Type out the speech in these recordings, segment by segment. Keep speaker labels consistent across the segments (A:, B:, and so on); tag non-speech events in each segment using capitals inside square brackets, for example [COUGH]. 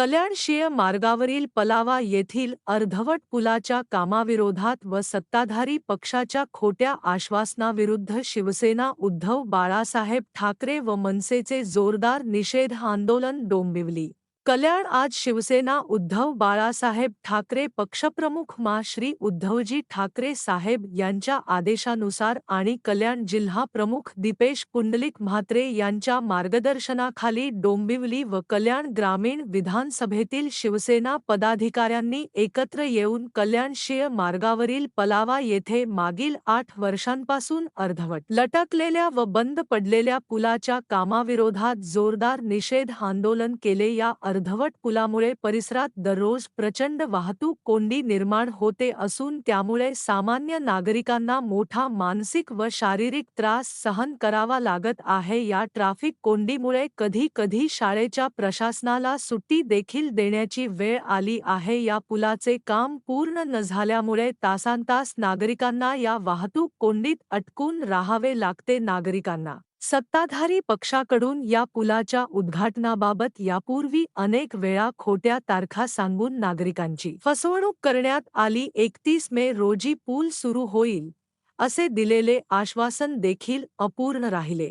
A: कल्याणशीय मार्गावरील पलावा येथील अर्धवट पुलाच्या कामाविरोधात व सत्ताधारी पक्षाच्या खोट्या आश्वासनाविरुद्ध शिवसेना उद्धव बाळासाहेब ठाकरे व मनसेचे जोरदार निषेध आंदोलन डोंबिवली. कल्याण आज शिवसेना उद्धव बाळासाहेब ठाकरे पक्षप्रमुख मा. श्री. उद्धवजी ठाकरे साहेब यांच्या आदेशानुसार आणि कल्याण जिल्हा प्रमुख दीपेश पुंडलिक म्हात्रे यांच्या मार्गदर्शनाखाली डोंबिवली व कल्याण ग्रामीण विधानसभेतील शिवसेना पदाधिकाऱ्यांनी एकत्र येऊन कल्याणशीय मार्गावरील पलावा येथे मागील आठ वर्षांपासून अर्धवट लटकलेल्या व बंद पडलेल्या पुलाच्या कामाविरोधात जोरदार निषेध आंदोलन केले या अर्धवट पुलामुळे परिसरात दररोज प्रचंड वाहतूक कोंडी निर्माण होते असून त्यामुळे सामान्य नागरिकांना मोठा मानसिक व शारीरिक त्रास सहन करावा लागत आहे. या ट्राफिक कोंडीमुळे कधी कधी शाळेच्या प्रशासनाला सुट्टी देखील देण्याची वेळ आली आहे. या पुलाचे काम पूर्ण न झाल्यामुळे तासांतास नागरिकांना या वाहतूक कोंडीत अटकून राहावे लागते नागरिकांना. सत्ताधारी पक्षाकडून या पुलाच्या उद्घाटनाबाबत यापूर्वी अनेक वेळा खोट्या तारखा सांगून नागरिकांची फसवणूक करण्यात आली. एकतीस मे रोजी पूल सुरू होईल असे दिलेले आश्वासन देखील अपूर्ण राहिले.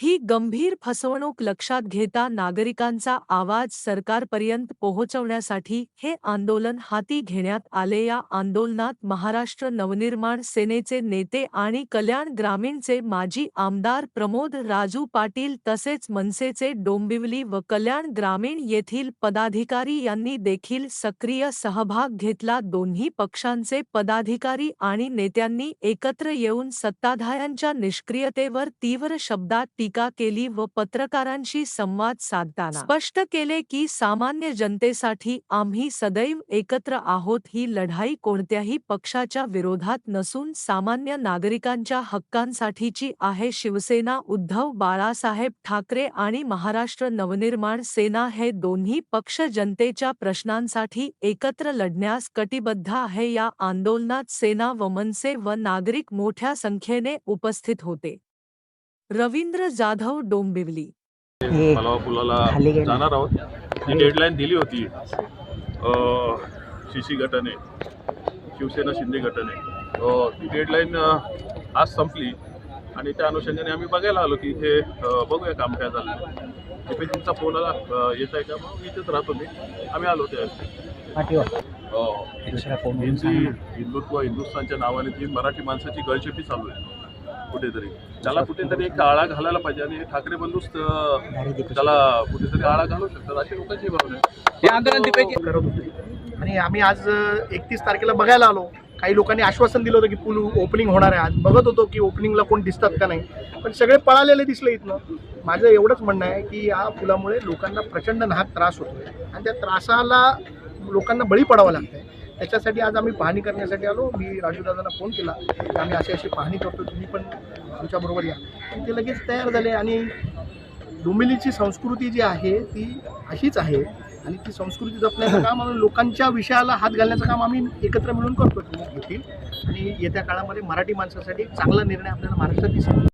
A: ही गंभीर फसवणूक लक्षात घेता नागरिकांचा आवाज सरकारपर्यंत पोहोचवण्यासाठी हे आंदोलन हाती घेण्यात आले. या आंदोलनात महाराष्ट्र नवनिर्माण सेनेचे नेते आणि कल्याण ग्रामीणचे माजी आमदार प्रमोद राजू पाटील तसेच मनसेचे डोंबिवली व कल्याण ग्रामीण येथील पदाधिकारी यांनी देखील सक्रिय सहभाग घेतला. दोन्ही पक्षांचे पदाधिकारी आणि नेत्यांनी एकत्र येऊन सत्ताधाऱ्यांच्या निष्क्रियतेवर तीव्र शब्दात टीका टीका केली व पत्रकारांशी संवाद साधताना स्पष्ट केले की सामान्य जनतेसाठी आम्ही सदैव एकत्र आहोत ही लढाई कोणत्याही पक्षाच्या विरोधात नसून सामान्य नागरिकांच्या हक्कांसाठीची आहे. शिवसेना उद्धव बाळासाहेब ठाकरे आणि महाराष्ट्र नवनिर्माण सेना हे दोन्ही पक्ष जनतेच्या प्रश्नांसाठी एकत्र लढण्यास कटिबद्ध आहे. या आंदोलनात सेना व मनसे व नागरिक मोठ्या संख्येने उपस्थित होते. रवींद्र जाधव डोंबिवली.
B: पलावा पुलाला. जाणार आहोत. ही डेडलाईन दिली होती सी सी गटाने शिवसेना शिंदे गटाने. ती डेडलाईन आज संपली. आणि त्या अनुषंगाने आम्ही बघायला आलो की इथे बघूया काम काय झालं. तिथे तुमचा फोन आला येत आहे का? मग इथेच राहतो मी. आम्ही आलो त्या. हिंदुत्व हिंदुस्थानच्या नावाने ती मराठी माणसाची गळचेपी चालू आहे. कुठेतरी. त्याला कुठेतरी एक आळा घालायला पाहिजे आणि ठाकरे बंधूच. त्याला कुठेतरी आळा घालू शकतात. अशी लोकांची भावना आहे.
C: हे आंदोलन
D: करत होते. आणि आम्ही आज एकतीस तारखेला बघायला आलो. काही लोकांनी आश्वासन दिलं होतं की पूल ओपनिंग होणार आहे आज. बघत होतो की ओपनिंगला कोण दिसतात का नाही. पण सगळे पळालेले दिसले इथनं. माझं एवढंच म्हणणं आहे की या पुलामुळे लोकांना प्रचंड नाहक त्रास होतो आणि त्या त्रासाला लोकांना बळी पडावं लागतंय. त्याच्यासाठी आज आम्ही पाहणी करण्यासाठी आलो. मी राजूदादांना फोन केला. की आम्ही अशी अशी पाहणी करतो. तुम्ही पण आमच्याबरोबर या. ते लगेच तयार झाले आणि डोंबिवलीची संस्कृती जी आहे ती अशीच आहे. आणि ती संस्कृती जपण्याचं [COUGHS] काम आणि लोकांच्या विषयाला हात घालण्याचं काम आम्ही एकत्र मिळून करतो घेतील आणि येत्या काळामध्ये मराठी माणसासाठी एक चांगला निर्णय आपल्याला महाराष्ट्रात दिसेल.